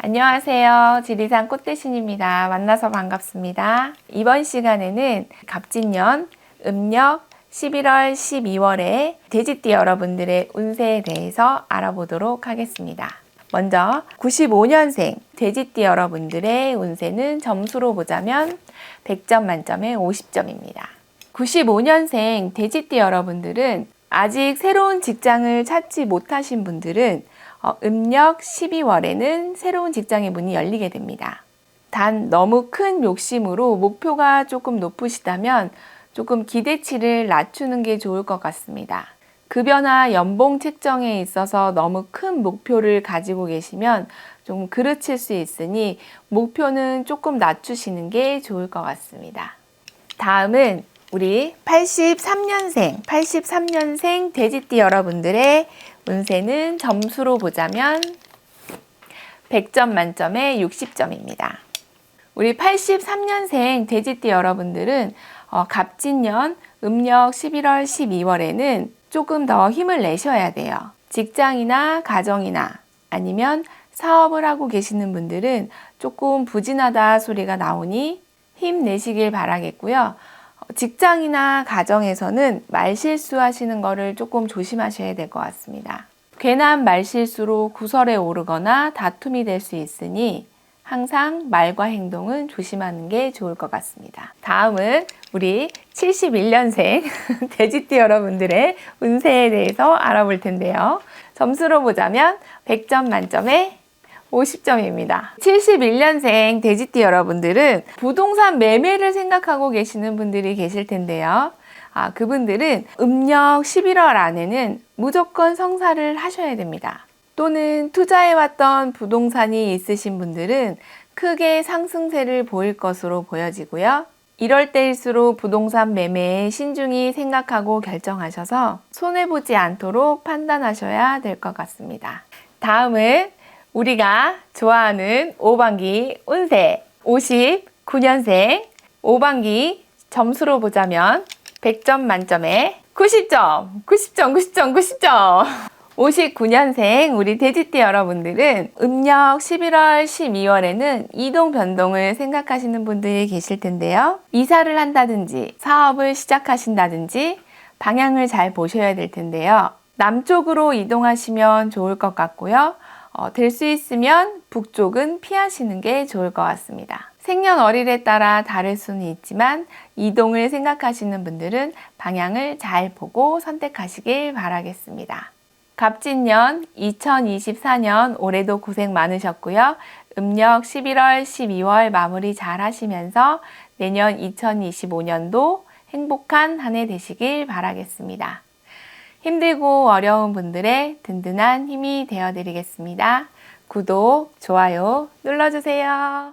안녕하세요. 지리산 꽃대신입니다. 만나서 반갑습니다. 이번 시간에는 갑진년 음력 11월, 12월에 돼지띠 여러분들의 운세에 대해서 알아보도록 하겠습니다. 먼저 95년생 돼지띠 여러분들의 운세는 점수로 보자면 100점 만점에 50점입니다. 95년생 돼지띠 여러분들은 아직 새로운 직장을 찾지 못하신 분들은 어, 음력 12월에는 새로운 직장의 문이 열리게 됩니다. 단 너무 큰 욕심으로 목표가 조금 높으시다면 조금 기대치를 낮추는 게 좋을 것 같습니다. 급여나 연봉 책정에 있어서 너무 큰 목표를 가지고 계시면 좀 그르칠 수 있으니 목표는 조금 낮추시는 게 좋을 것 같습니다. 다음은 우리 83년생, 83년생 돼지띠 여러분들의 운세는 점수로 보자면 100점 만점에 60점입니다. 우리 83년생 돼지띠 여러분들은 어, 갑진년 음력 11월, 12월에는 조금 더 힘을 내셔야 돼요. 직장이나 가정이나 아니면 사업을 하고 계시는 분들은 조금 부진하다 소리가 나오니 힘내시길 바라겠고요. 어, 직장이나 가정에서는 말실수 하시는 거를 조금 조심하셔야 될 것 같습니다. 괜한 말실수로 구설에 오르거나 다툼이 될 수 있으니 항상 말과 행동은 조심하는 게 좋을 것 같습니다. 다음은 우리 71년생 돼지띠 여러분들의 운세에 대해서 알아볼 텐데요. 점수로 보자면 100점 만점에 50점입니다. 71년생 돼지띠 여러분들은 부동산 매매를 생각하고 계시는 분들이 계실 텐데요. 아, 그분들은 음력 11월 안에는 무조건 성사를 하셔야 됩니다. 또는 투자해왔던 부동산이 있으신 분들은 크게 상승세를 보일 것으로 보여지고요. 이럴 때일수록 부동산 매매에 신중히 생각하고 결정하셔서 손해보지 않도록 판단하셔야 될 것 같습니다. 다음은 우리가 좋아하는 5반기 운세 59년생 5반기 점수로 보자면 100점 만점에 90점, 90점, 90점, 90점. 59년생 우리 돼지띠 여러분들은 음력 11월, 12월에는 이동 변동을 생각하시는 분들이 계실 텐데요. 이사를 한다든지 사업을 시작하신다든지 방향을 잘 보셔야 될 텐데요. 남쪽으로 이동하시면 좋을 것 같고요. 어, 될 수 있으면 북쪽은 피하시는 게 좋을 것 같습니다. 생년월일에 따라 다를 수는 있지만 이동을 생각하시는 분들은 방향을 잘 보고 선택하시길 바라겠습니다. 갑진년 2024년 올해도 고생 많으셨고요. 음력 11월, 12월 마무리 잘 하시면서 내년 2025년도 행복한 한 해 되시길 바라겠습니다. 힘들고 어려운 분들의 든든한 힘이 되어 드리겠습니다. 구독, 좋아요 눌러주세요.